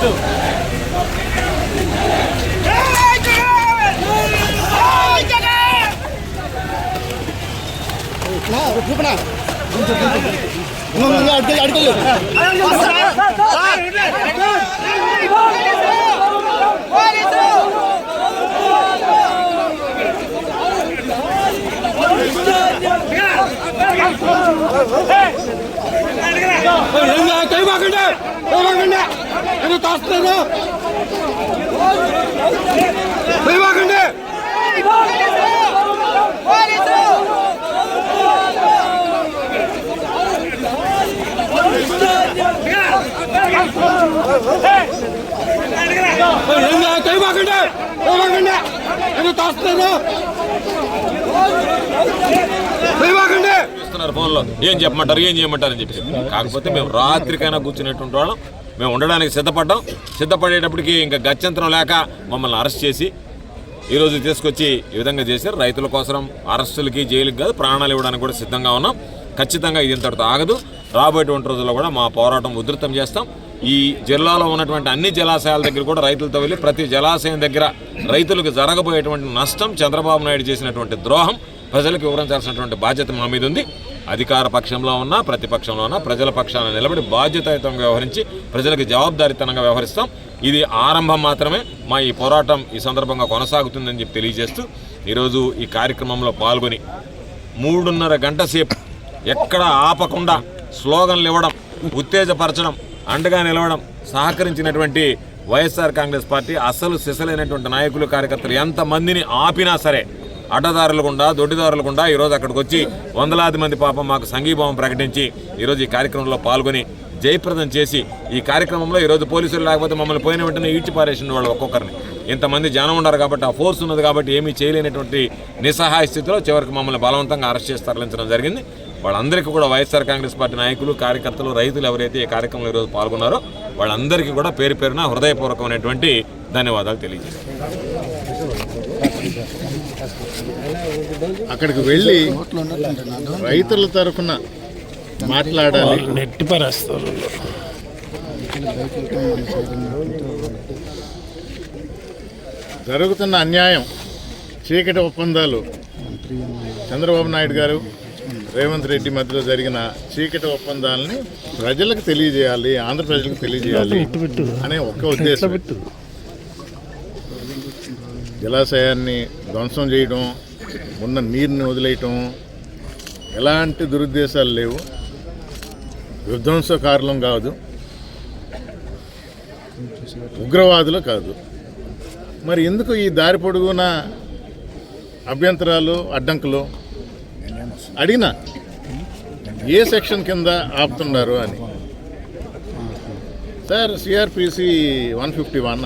అడుగులు కైమాకండి ഒഴിവാക്കണ്ടേ ഒഴിവാക്കണ്ടേ ഇത് തസ്തത് ഒഴിവാക്കണ്ടേ ഒഴിവാക്കണ്ടേ ഒഴിവാക്കണ്ടേ ഇത് തസ്തത് చూస్తున్నారు ఫోన్లో. ఏం చెప్పమంటారు ఏం చేయమంటారు అని చెప్పేసి. కాకపోతే మేము రాత్రికైనా కూర్చునేటువంటి వాళ్ళం. మేము ఉండడానికి సిద్ధపడ్డాం. సిద్ధపడేటప్పటికి ఇంకా గత్యంతరం లేక మమ్మల్ని అరెస్ట్ చేసి ఈరోజు తీసుకొచ్చి ఈ విధంగా చేశారు. రైతుల కోసం అరెస్టులకి జైలుకి కాదు ప్రాణాలు ఇవ్వడానికి కూడా సిద్ధంగా ఉన్నాం. ఖచ్చితంగా ఇది ఇంతటితో ఆగదు. రాబోయేటువంటి రోజుల్లో కూడా మా పోరాటం ఉధృతం చేస్తాం. ఈ జిల్లాలో ఉన్నటువంటి అన్ని జలాశయాల దగ్గర కూడా రైతులతో వెళ్ళి ప్రతి జలాశయం దగ్గర రైతులకు జరగబోయేటువంటి నష్టం చంద్రబాబు నాయుడు చేసినటువంటి ద్రోహం ప్రజలకు వివరించాల్సినటువంటి బాధ్యత మా మీద ఉంది. అధికార పక్షంలో ఉన్నా ప్రతిపక్షంలో ఉన్నా ప్రజల పక్షాన నిలబడి బాధ్యతాయుతంగా వ్యవహరించి ప్రజలకు జవాబుదారీతనంగా వ్యవహరిస్తాం. ఇది ఆరంభం మాత్రమే. మా ఈ పోరాటం ఈ సందర్భంగా కొనసాగుతుందని చెప్పి తెలియజేస్తూ ఈరోజు ఈ కార్యక్రమంలో పాల్గొని మూడున్నర గంట సేపు ఎక్కడ ఆపకుండా స్లోగన్లు ఇవ్వడం ఉత్తేజపరచడం అండగా నిలవడం సహకరించినటువంటి వైఎస్ఆర్ కాంగ్రెస్ పార్టీ అసలు సిసలైనటువంటి నాయకులు కార్యకర్తలు ఎంతమందిని ఆపినా సరే అడ్డదారులు గుండా దొడ్డిదారులు గుండా ఈరోజు అక్కడికి వచ్చి వందలాది మంది పాపం మాకు సంఘీభావం ప్రకటించి ఈరోజు ఈ కార్యక్రమంలో పాల్గొని జయప్రదం చేసి ఈ కార్యక్రమంలో ఈరోజు పోలీసులు లేకపోతే మమ్మల్ని పోయిన వెంటనే ఈడ్చిపారేసిన వాళ్ళు ఒక్కొక్కరిని. ఇంతమంది జనం ఉన్నారు కాబట్టి ఆ ఫోర్స్ ఉన్నది కాబట్టి ఏమీ చేయలేనటువంటి నిస్సహాయ స్థితిలో చివరికి మమ్మల్ని బలవంతంగా అరెస్ట్ చేసి తరలించడం జరిగింది. వాళ్ళందరికీ కూడా వైఎస్ఆర్ కాంగ్రెస్ పార్టీ నాయకులు కార్యకర్తలు రైతులు ఎవరైతే ఈ కార్యక్రమంలో ఈరోజు పాల్గొన్నారో వాళ్ళందరికీ కూడా పేరు పేరున హృదయపూర్వకమైనటువంటి ధన్యవాదాలు తెలియజేస్తాను. అక్కడికి వెళ్ళి రైతుల తరఫున మాట్లాడాలి. నెట్టి పరేస్తారు. జరుగుతున్న అన్యాయం చీకటి ఒప్పందాలు. చంద్రబాబు నాయుడు గారు రేవంత్ రెడ్డి మధ్యలో జరిగిన చీకటి ఒప్పందాలని ప్రజలకు తెలియజేయాలి ఆంధ్ర ప్రజలకు తెలియజేయాలి అనే ఒక్క ఉద్దేశం. జలాశయాన్ని ధ్వంసం చేయడం ఉన్న నీరుని వదిలేయటం ఎలాంటి దురుద్దేశాలు లేవు. విధ్వంసకారులం కాదు. ఉగ్రవాదులు కాదు. మరి ఎందుకు ఈ దారి పొడుగున అభ్యంతరాలు అడ్డంకులు అడిగినా ఏ సెక్షన్ కింద ఆపుతున్నారు అని? Sir CrPC one fifty one